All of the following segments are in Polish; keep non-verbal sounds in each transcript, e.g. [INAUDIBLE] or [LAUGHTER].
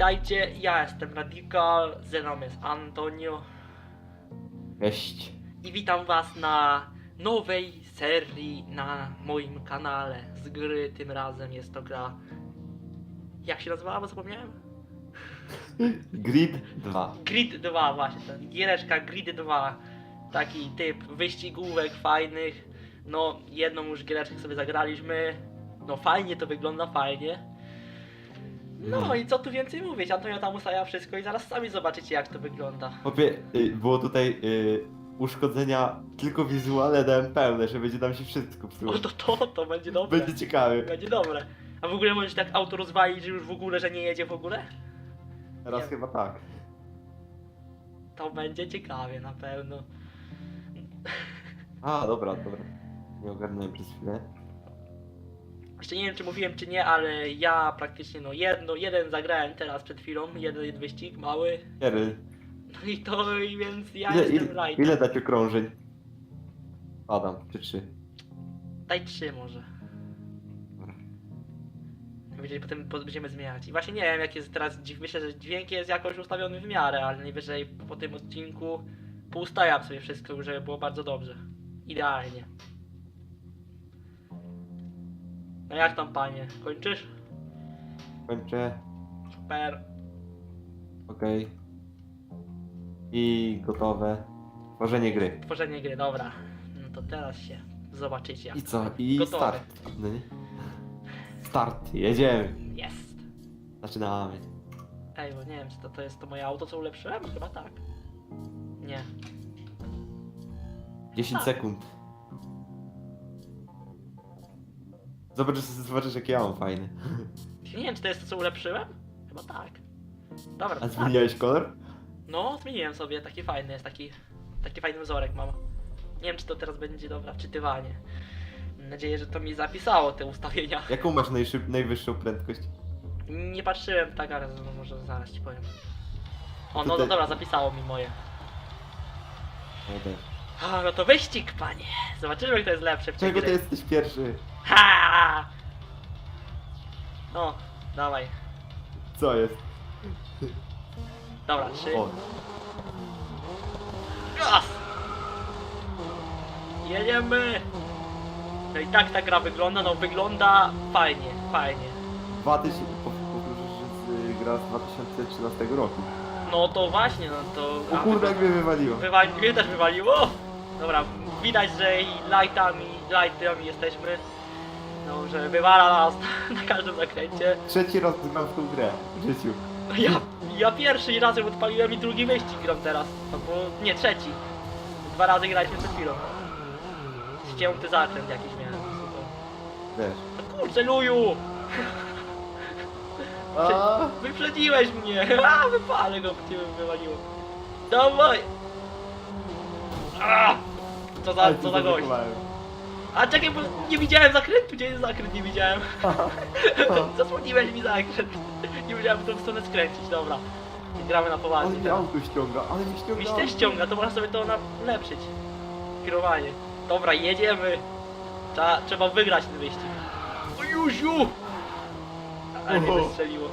Witajcie, ja jestem Radikal, ze mną jest Antonio Cześć. i witam was na nowej serii na moim kanale z gry. Tym razem jest to gra. Jak się nazywała, bo zapomniałem? Grid 2. Grid 2 właśnie, ten giereczka Grid 2. Taki typ wyścigówek fajnych. No, jedną już giereczkę sobie zagraliśmy. No fajnie to wygląda, fajnie. No i co tu więcej mówić, Antonio tam ustawia wszystko i zaraz sami zobaczycie jak to wygląda. Chłopie, y, było tutaj y, uszkodzenia tylko wizualne dałem pełne, że będzie nam się wszystko psuło. O to to, to będzie dobre. Będzie ciekawy. Będzie dobre. A w ogóle możesz tak auto rozwalić, że już w ogóle, że nie jedzie w ogóle? Teraz chyba tak. To będzie ciekawie na pewno. A, dobra, dobra. Nie ogarnąłem przez chwilę. Jeszcze nie wiem czy mówiłem czy nie, ale ja praktycznie no jedno, jeden zagrałem teraz przed chwilą, jeden wyścig mały. Kiedy? [LAUGHS] No i to i więc ja Ile, jestem ile, right. ile dać okrążeń? Adam, czy trzy? Daj trzy może. Dobra. Będziemy potem po- będziemy zmieniać. I właśnie nie wiem jak jest teraz dźwięk, myślę, że dźwięk jest jakoś ustawiony w miarę, ale najwyżej po tym odcinku poustawiam sobie wszystko, żeby było bardzo dobrze. Idealnie. No jak tam panie? Kończysz? Kończę. Super. Okej. I gotowe. Tworzenie gry. Tworzenie gry, dobra. No to teraz się zobaczycie jak I co? I Gotowe. start. No nie? Start. Jedziemy. Jest. Zaczynamy. Ej, bo nie wiem, czy to, to jest to moje auto, co ulepszyłem? Chyba tak. Nie. 10 Tak. sekund. Zobacz, zobaczysz jakie ja mam fajne. Nie wiem, czy to jest to, co ulepszyłem? Chyba tak. Dobra, to A tak. zmieniałeś kolor? No, zmieniłem sobie, taki fajny jest, taki, taki fajny wzorek mam. Nie wiem, czy to teraz będzie dobra wczytywanie. Mam nadzieję, że to mi zapisało te ustawienia. Jaką masz najszyb, najwyższą prędkość? Nie patrzyłem tak, ale no, może zaraz ci powiem. O, no, no Tutaj- dobra, zapisało mi moje. Ja też. A, no to wyścig, panie. Zobaczymy, kto jest lepszy w tej Czego ty jesteś pierwszy? Ha! No, dawaj. Co jest? Dobra, trzy. O, Gaz! Jedziemy! No i tak ta gra wygląda, no wygląda fajnie, fajnie. 2000, po- powtórzysz, gra z 2013 roku. No to właśnie, no to... O kurde, jak mnie wywaliło. Wywali... Mnie też wywaliło! Dobra, widać, że i lightami, lightami jesteśmy. No, że wywala nas [LAUGHS] na każdym zakręcie. Trzeci raz gram w tą grę w życiu. No Ja, ja pierwszy razem odpaliłem i drugi wyścig gram teraz. Albo nie, trzeci. Dwa razy graliśmy przed chwilą. Ścięty zakręt jakiś miałem. Super. Wiesz. No kurczę, luju! A, Wyprzedziłeś mnie! [LAUGHS] A, wypalę go, bo cię wywaliło. Dawaj! A! Co za, ale co cię za gość? zablokowałem. A czekaj, bo nie widziałem zakrętu, gdzie jest zakręt, nie widziałem. [LAUGHS] Zasłoniłeś mi zakręt. Nie wiedziałem, w którą stronę skręcić, dobra. I gramy na Ale poważnie. mnie auto ściąga, ale mi ściąga Mi auto. też ściąga, to można sobie to ulepszyć. Kierowanie. Dobra, jedziemy. Trzeba, trzeba wygrać ten wyścig. O Juziu! Ale mnie Oho. wystrzeliło.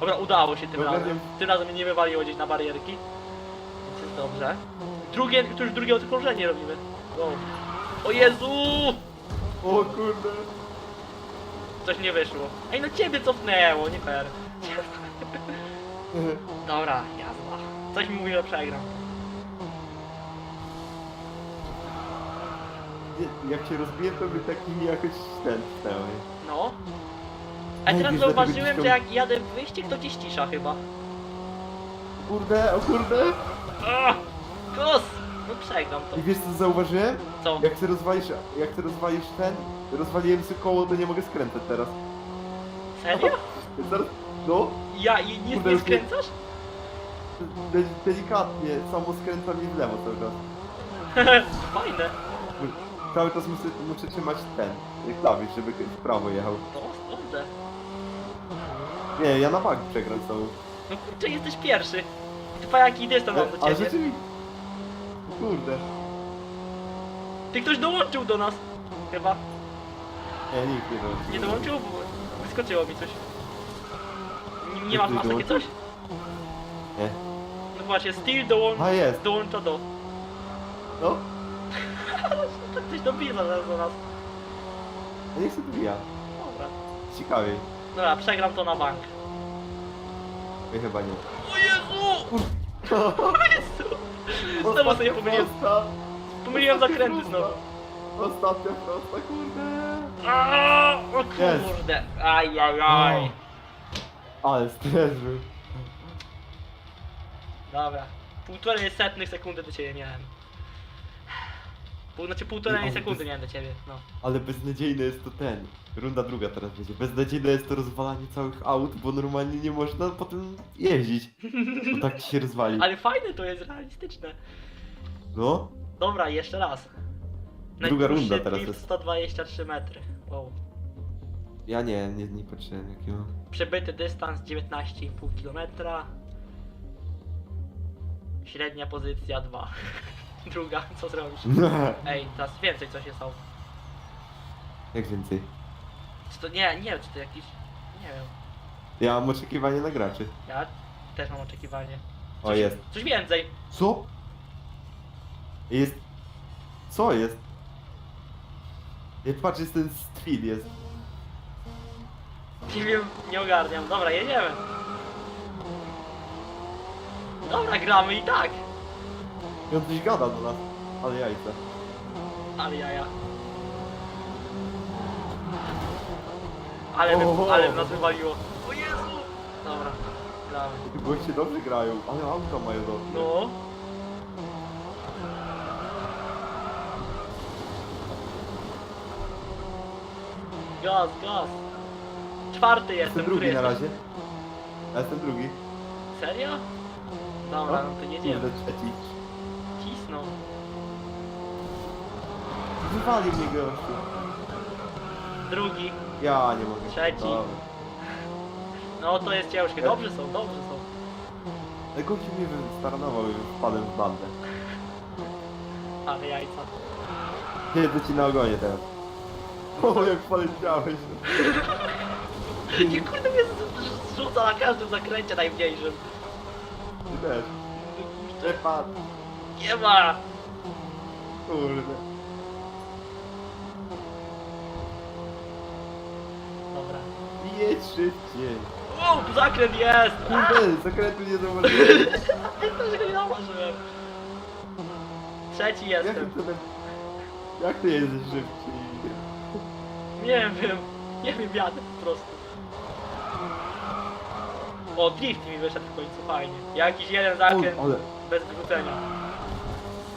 Dobra, udało się tym Dobra, razem. nie- Tym razem mnie nie wywaliło gdzieś na barierki. Więc jest dobrze. Drugie, to już drugie okrążenie robimy. Go. O Jezu! O kurde. Coś nie wyszło. Ej, no ciebie cofnęło, nie fair. [LAUGHS] Dobra, jazda. Coś mi mówi, że przegram. Nie, Jak się rozbiję, to by taki jakoś ten stał. No. A Ej, teraz wiesz, zauważyłem, że jak jadę w wyścig, to ci ścisza chyba. O kurde, o kurde. Ach, Kos! No to. I wiesz co zauważyłem? Co? Jak ty rozwalisz, jak ty rozwalisz ten, rozwaliłem sobie koło, to nie mogę skręcać teraz. Serio? Zaraz, no, Ja i nie, Kurde, nie już nie- skręcasz? de delikatnie, samo skręca mi w lewo cały czas. [LAUGHS] Fajne. Cały czas muszę, muszę trzymać ten, klawisz, żeby w prawo jechał. To dobrze. Nie, ja na bank przegram całą. No kurczę, jesteś pierwszy. I to jaki dystans mam do Ale ciebie. rzeczywiście... Kurde. Ty ktoś dołączył do nas. Chyba. Nie, nikt nie dołączył. Nie dołączył? Bo Wyskoczyło mi coś. Nie, nie masz, masz takie coś? Nie. No właśnie, Steel dołącza, A jest. dołącza do... No, [LAUGHS] To ktoś dobija zaraz do nas. no niech się dobija. Dobra. Ciekawiej. Dobra, przegram to na bank. Ja chyba nie. O Jezu! [LAUGHS] O Jezu! Znowu sobie pomyliłem, Prosta. pomyliłem zakręty znowu. Ostatnia prosta, kurde. Aaaa, O kurde. Ajajaj. Ale stres był. Dobra. Półtorej setnych sekundy do ciebie miałem. Pół, znaczy półtorej sekundy miałem do ciebie, no. Ale beznadziejne jest to ten. Runda druga teraz będzie. Beznadziejne jest to rozwalanie całych aut, bo normalnie nie można potem jeździć. Bo tak ci się rozwali. Ale fajne to jest, realistyczne. No, Dobra, jeszcze raz. Druga runda teraz drift jest. 123 metry. Wow. ja nie, nie, nie patrzyłem jaki mam. Przebyty dystans 19,5 km. Średnia pozycja 2. [LAUGHS] Druga, co zrobisz? Ej, teraz więcej coś jest. o. Jak więcej? Czy to nie, nie wiem, czy to jakiś. Nie wiem. Ja mam oczekiwanie na graczy. Ja też mam oczekiwanie. O, Coś, jest. Coś więcej. Co? Jest... Co jest? Jak patrz, jest ten street, jest. Nie wiem, nie ogarniam. Dobra, jedziemy. Dobra, gramy i tak. I on coś gada do nas. Ale jajca. Ale jaja. Ale, Oho. wy, ale nas wywaliło. O Jezu! Dobra, gramy. Ty goście dobrze grają, ale auto mają dobrze. No. Gaz, gaz. Czwarty jestem, Jestem drugi który na jesteś? razie. Ja jestem drugi. Serio? Dobra, no to jedziemy. Kurde, trzeci. Cisną. Wywali mnie gościu. Drugi. Ja nie mogę. Trzeci. Dobra. No to jest ciężkie. Dobrze są, dobrze są. Ale gościu mnie wystaranował i wpadłem w bandę. Ale jajca. Siedzę ci na ogonie teraz. O, jak poleciałeś. [LAUGHS] I kurde mnie z- zrzuca na każdym zakręcie najmniejszym. Ty też. Przepadł. Nie ma! Kurde. Dobra. Jedź szybciej. Wow, tu zakręt jest! Kurde, zakrętu nie zauważyłem. [LAUGHS] Też go nie zauważyłem. Trzeci jestem. cudem... Jak ty jedziesz szybciej? Nie wiem. Nie wiem, jadę po prostu. O, drift mi wyszedł w końcu, fajnie. Jakiś jeden O, zakręt ale... bez wrócenia.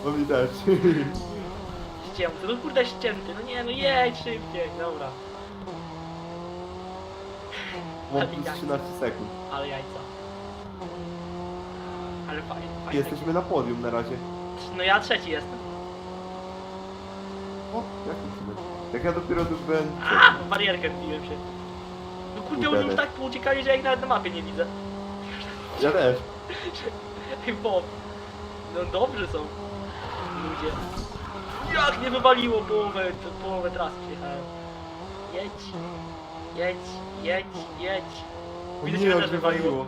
No widać. [LAUGHS] Ścięty, no kurde ścięty, no nie, no jedź szybciej, dobra. Mam plus 13 sekund. Ale jajca. Ale fajnie, fajnie. Jesteśmy na podium na razie. No ja trzeci jestem. O, jakim cudem? Jak ja dopiero tu byłem... A, w barierkę wbiłem się. No kurde, oni już tak pouciekali, że ja ich nawet na mapie nie widzę. Ja też. [LAUGHS] Ej, Bob. No dobrzy są Jak nie wywaliło połowę, to połowę trasy przejechałem. Jedź, jedź, jedź, jedź. O nie, że jak też wywaliło. wywaliło.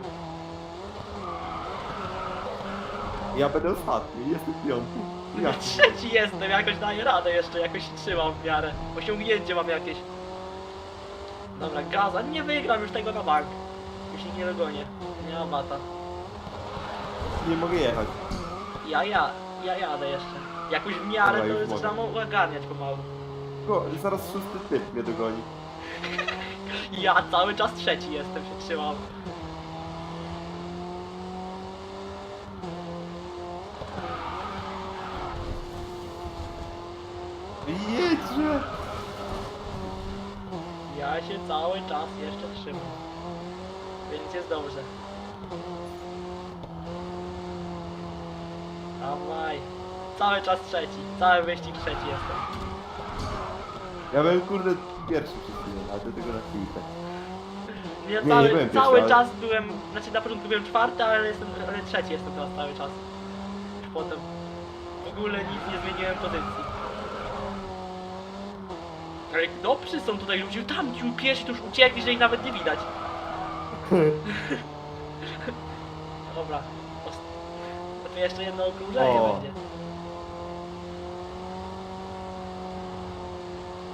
Ja będę ostatni, jestem piąty. Ja [LAUGHS] trzeci jestem, jakoś daję radę jeszcze, jakoś się trzymam w miarę. Osiągnięcie mam jakieś. Dobra, gaz, a nie wygram już tego na bank. Już ich nie dogonię. Nie ma bata. Nie mogę jechać. Ja, ja, ja jadę jeszcze. Jakoś w miarę Dobra, to już zaczynam ogarniać pomału. Tylko zaraz szósty typ mnie dogoni. Ja cały czas trzeci jestem, się trzymam. Jedźże! Ja się cały czas jeszcze trzymam. Więc jest dobrze. Dawaj. Cały czas trzeci. Cały wyścig trzeci jestem. Ja byłem kurde pierwszy przez chwilę, ale do tego na chwilkę. Ja Nie, cały, nie byłem cały pierwszy, ale- czas byłem, znaczy na początku byłem czwarty, ale, jestem, ale trzeci jestem teraz cały czas. Potem w ogóle nic nie zmieniłem pozycji. Ale dobrzy są tutaj ludzie, tam ci pierwsi to już uciekli, że ich nawet nie widać. [LAUGHS] Dobra. Os- To jeszcze jedno okrążenie O. będzie.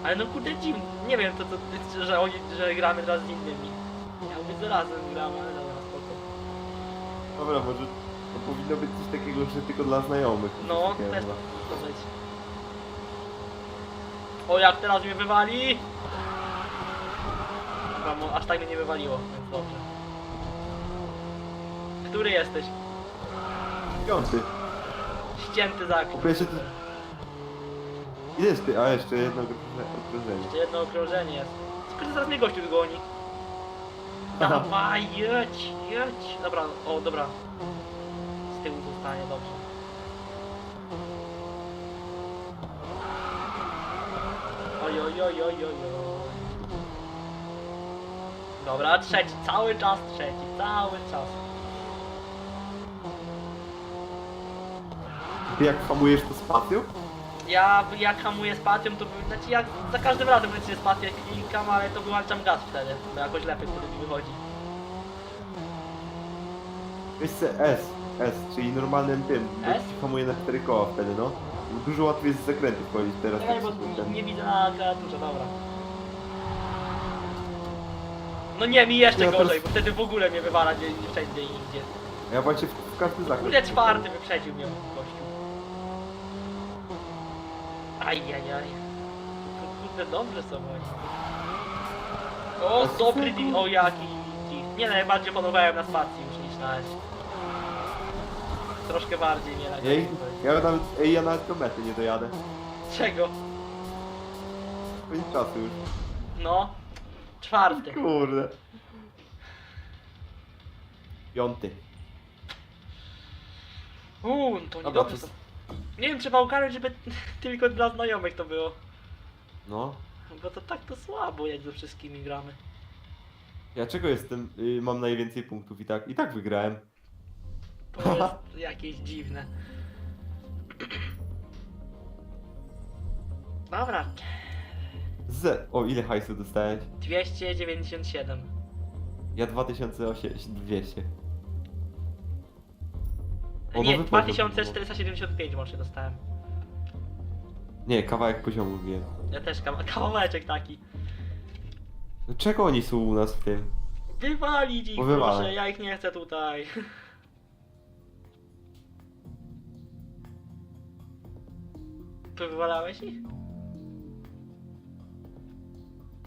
Ale no kurde dziwne, nie wiem to, to, że, oni, że gramy teraz z innymi. Miał być razem gramy, ale dobra, spoko. Dobra, może to powinno być coś takiego, że tylko dla znajomych. coś No, takiego też to być. O, jak teraz mnie wywali! Chyba mu aż tak mnie nie wywaliło, więc dobrze. Który jesteś? Piąty. Ścięty zakup. Po pierwsze to- Ile jest ty? A jeszcze jedno okrąże- okrążenie. Jeszcze jedno okrążenie jest. Skoro zaraz mnie gościu. Aha. Dawaj, jedź, jedź. Dobra, o, dobra. Z tyłu zostanie, dobrze. Oj, oj, oj, oj, oj, oj. Dobra, trzeci, cały czas trzeci, cały czas. Ty jak hamujesz to spacją? Ja jak hamuję spacją, to by- znaczy ja za każdym razem wyciszę spację jak klikam, ale to wyłączam gaz wtedy, bo jakoś lepiej wtedy mi wychodzi. Se S. S, czyli normalnym tym. bo S? ci Hamuje na cztery koła wtedy, no. Dużo łatwiej jest z zakrętów wchodzić teraz. Czekaj, tak bo z tym. nie widzę na klawiaturze, dobra. No nie, mi jeszcze Ja teraz- gorzej, bo wtedy w ogóle mnie wywala gdzie, wszędzie i nigdzie. Ja właśnie w, w każdy zakręt. Kurde, czwarty wyprzedził mnie gościu. Ajajaj. Kurde, dobrze są oni. O, dobry deal, o jaki deal. Nie no, najbardziej panowałem na spacji już niż na S. Troszkę bardziej nie na Ej, ja nawet, ej, ja nawet do mety nie dojadę. Czego? Koniec czasu już. No. Czwarty. Kurde. Piąty. Uuu, to Dobra, niedobrze to to... Nie wiem, trzeba ukarać, żeby [LAUGHS] tylko dla znajomych to było. No. Bo to tak to słabo, jak ze wszystkimi gramy. Ja czego jestem, y, mam najwięcej punktów i tak, i tak wygrałem. To jest [LAUGHS] jakieś dziwne. Dobra, Z, o ile hajsu dostałeś? 297. Ja 2200. O, Nie, nowy poziom 2475 może dostałem. Nie, kawałek poziomu wiem. Ja też kawa [LAUGHS] kawałeczek taki. No Czego oni są u nas w tym? Wywalić ich, wywalę. proszę, ja ich nie chcę tutaj. [LAUGHS] Ty wywalałeś ich?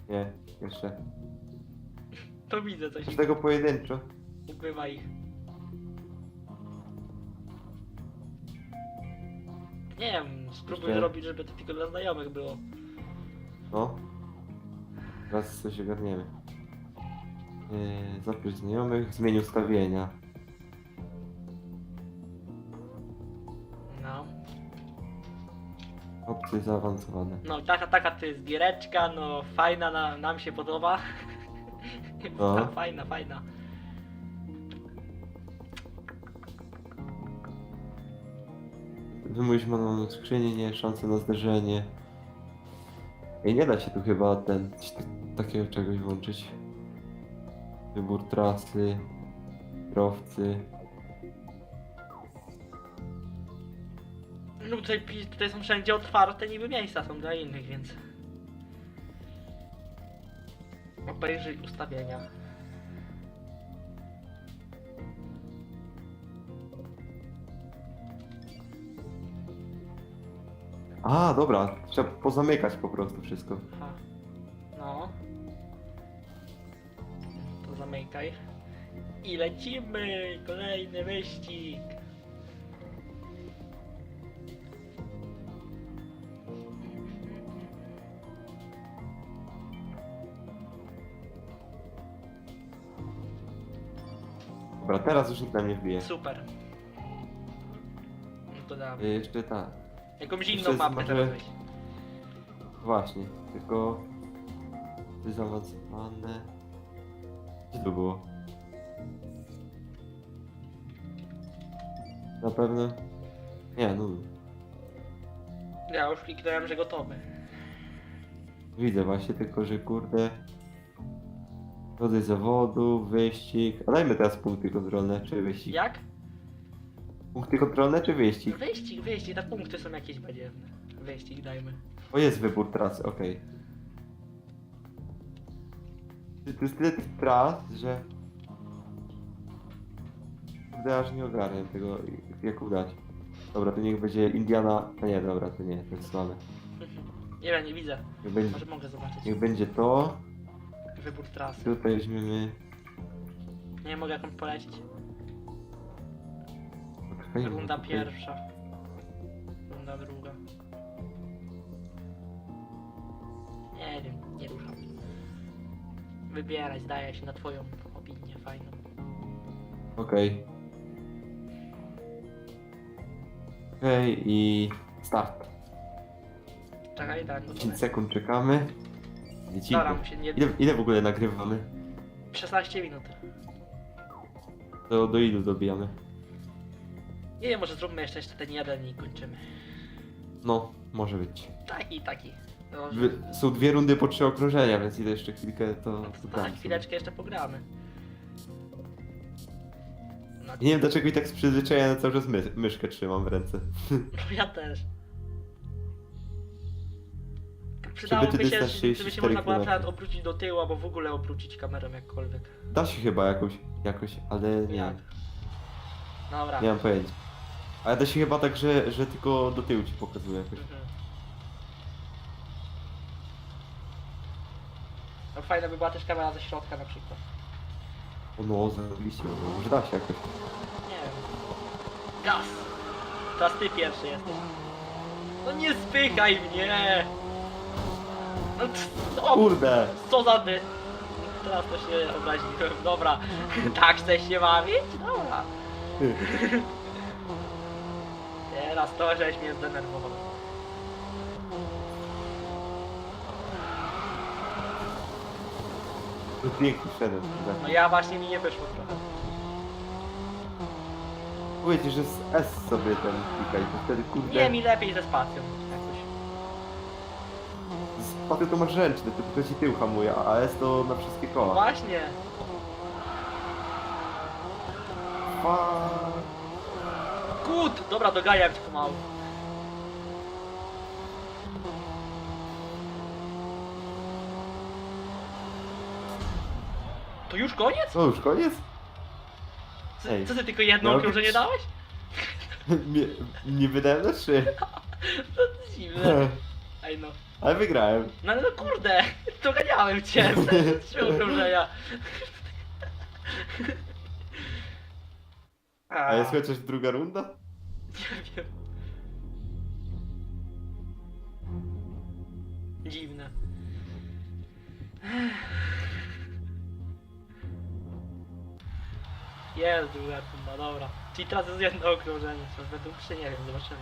Nie, jeszcze. To widzę coś. Każdego pojedynczo. Ubywa ich. Nie wiem, spróbuj Jeszcze- zrobić, żeby to tylko dla znajomych było. No. Teraz coś ogarniemy. Yy, zapisz znajomych, zmień ustawienia. No. Opcje zaawansowane. No, taka, taka to jest giereczka, no fajna, na, nam się podoba. No. [LAUGHS] Fajna, fajna. Wymówić manualną skrzynię, nie, szanse na zderzenie. Ej, nie da się tu chyba ten, tak- takiego czegoś włączyć. Wybór trasy, kierowcy. No tutaj, tutaj są wszędzie otwarte, niby miejsca są dla innych, więc... Obejrzyj ustawienia. A, dobra, trzeba pozamykać po prostu wszystko. Aha. No. To zamykaj. I lecimy! Kolejny wyścig! Dobra, teraz już nikt na mnie wbije. Super. No to dawaj. Y, Jeszcze tak. Jakąś inną mapę może- teraz weź. Właśnie, tylko... Zaawansowane... Gdzie to było? Na pewno... Nie, no... Ja już kliknąłem, że gotowy. Widzę właśnie, tylko że kurde... Rodzaj zawodu, wyścig. A dajmy teraz punkty kontrolne, czy wyścig? Jak? Punkty kontrolne, czy wyścig? Wyścig, wyścig, te punkty są jakieś badziewne. Wyścig dajmy. O, jest wybór trasy, okej. To jest tyle tych tras, że... Kurde, aż nie ogarniam tego, jak udać. Dobra, to niech będzie Indiana... A nie, dobra, to nie, to jest słabe. Nie wiem, nie widzę. Niech będzie, Może mogę zobaczyć. niech będzie to. Wybór trasy. Tutaj weźmiemy... Nie mogę jakąś polecić. Runda pierwsza. Runda druga. Nie wiem, nie ruszam. Wybieraj, zdaje się na twoją opinię fajną. Okej. Okej i start. Czekaj, tak, 10 gotowe. sekund czekamy. Lecimy. Dobra, mu się nie... Ile, ile w ogóle nagrywamy? 16 minut. To do ilu dobijamy? Nie wiem, może zróbmy jeszcze, jeszcze ten jeden i kończymy. No, może być. Taki, taki. No, Wy, są dwie rundy po trzy okrążenia, więc ile jeszcze chwilkę to... no to dam tak, sobie. chwileczkę jeszcze pogramy. No, nie wiem dlaczego i tak z przyzwyczajenia cały czas my, myszkę trzymam w ręce. [LAUGHS] ja też. Przydałoby ty się, dystans gdyby się 64 można było na przykład obrócić do tyłu, albo w ogóle obrócić kamerą jakkolwiek. Da się chyba jakoś, jakoś, ale nie Jak? Dobra. Nie mam pojęcia. Ale da się chyba tak, że, że tylko do tyłu ci pokazuje jakoś. Mhm. No fajna by była też kamera ze środka na przykład. O no, zarobiliście, no, może da się jakoś. Nie wiem. Gaz! Teraz ty pierwszy jesteś. No nie spychaj mnie! No c- o, Kurde! co za ty? Teraz to się obraziłem. Dobra. [LAUGHS] Tak chcesz się bawić? Dobra. [LAUGHS] Teraz to, żeś mnie zdenerwował. To piękny szedłem. No ja właśnie mi nie wyszło trochę. Powiedzcie, że z S sobie ten klikaj, to wtedy kurde... Nie, mi lepiej ze spacją jakoś. Z paty to masz ręczny, to tylko ci tył hamuje, a S to na wszystkie koła. Właśnie. Fuck. Kut! Dobra, doganiam cię pomału. To już koniec? No już koniec? Co, Ej, co ty tylko jedno miało okrążenie dałeś? [LAUGHS] nie, nie wydałem na trzy. [LAUGHS] To dziwne. [LAUGHS] Ej no. Ale wygrałem. No no kurde, doganiałem cię. Trzy okrążenia. A jest chociaż druga runda? Nie [LAUGHS] wiem. Dziwne. Jest druga runda, dobra. Czyli teraz jest jedno okrążenie, co według się nie wiem, zobaczymy.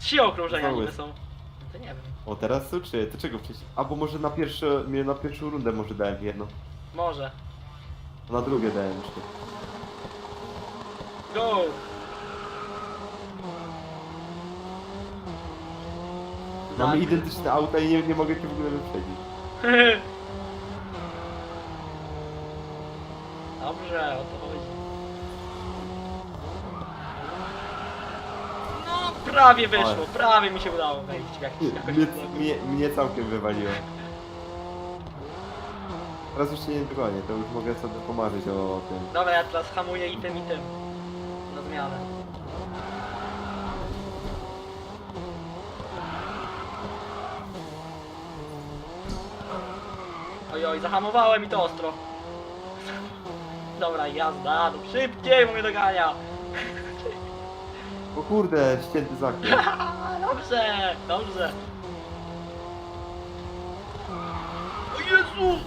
Trzy okrążenia Znowu niby jest. są. No to nie wiem. O, teraz są trzy. To czego wcześniej? A, bo może na pierwsze, mnie na pierwszą rundę może dałem jedno. Może. A na drugie dałem trzy. Go! Mamy Tak. identyczne auta i nie, nie mogę cię w ogóle wyprzedzić. [LAUGHS] Dobrze, o to chodzi. No, prawie wyszło, Ale- prawie mi się udało wejść w jakiś, jakoś Mnie, mnie, mnie całkiem wywaliło. Teraz już się nie dogonię, to już mogę sobie pomarzyć o tym. Dobra, ja teraz hamuję i tym i tym. Na zmianę. Oj, zahamowałem i to ostro. Dobra, jazda, no szybciej, bo mnie dogania. O kurde, ścięty zakręt. [LAUGHS] Dobrze, dobrze. O Jezu!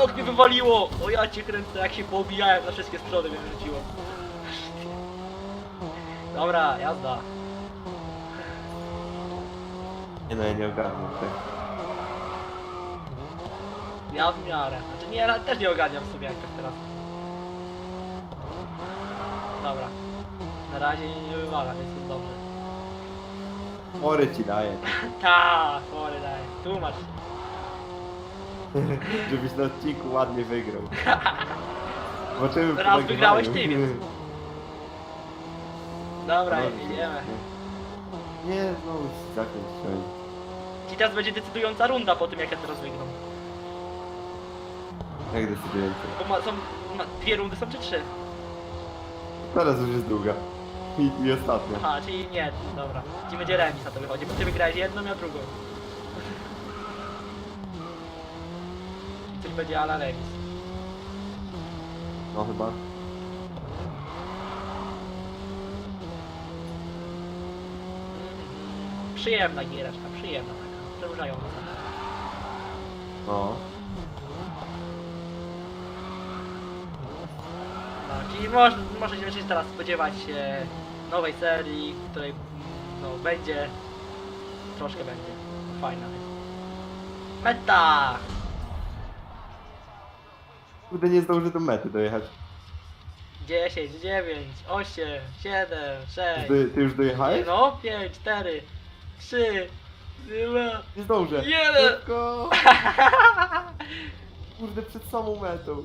Jak mnie wywaliło! O ja cię kręcę, jak się poobijałem na wszystkie strony mnie wyrzuciło. Dobra, jazda. Nie no, ja nie ogarnę tak. Ja w miarę. Znaczy nie, też nie ogarniam sobie jak tak teraz. Dobra. Na razie nie, nie wywala, więc jest dobrze. Mory ci daję. [LAUGHS] Ta, chory daj. Tłumacz się. [LAUGHS] Żebyś na odcinku ładnie wygrał. [LAUGHS] Zobaczymy Raz wygrałeś ty, więc- Dobra, No, jedziemy. Nie, znowu strzeli. I teraz będzie decydująca runda po tym, jak ja teraz wygram. Jak decydujący? Bo ma, są, ma, dwie rundy są czy trzy? Teraz już jest druga. I, i ostatnia. Aha, czyli nie, dobra. Czyli będzie remis na to wychodzi, bo ty wygrałeś jedną, ja drugą. Czyli będzie ala remis. No chyba. Przyjemna giereczka, przyjemna taka, przedłużająca. No. No, czyli moż, możecie się teraz spodziewać się nowej serii, której no, będzie, troszkę będzie, fajna. Meta! Kurde, nie zdążę do mety dojechać. 10, 9, 8, 7, 6, Ty, ty już dojechałeś? no 5, 4, 3, 2, Nie zdążę. Jeden. Szybko. [LAUGHS] Kurde, przed samą metą.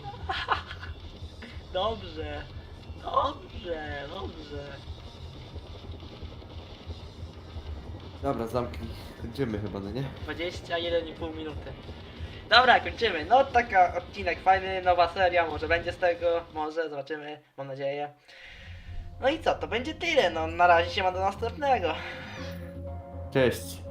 Dobrze, dobrze, dobrze. Dobra, zamknij. Kończymy chyba, no nie? 21,5 minuty. Dobra, kończymy. No taka odcinek fajny, nowa seria, może będzie z tego, może, zobaczymy, mam nadzieję. No i co, to będzie tyle, no na razie się ma do następnego. Cześć.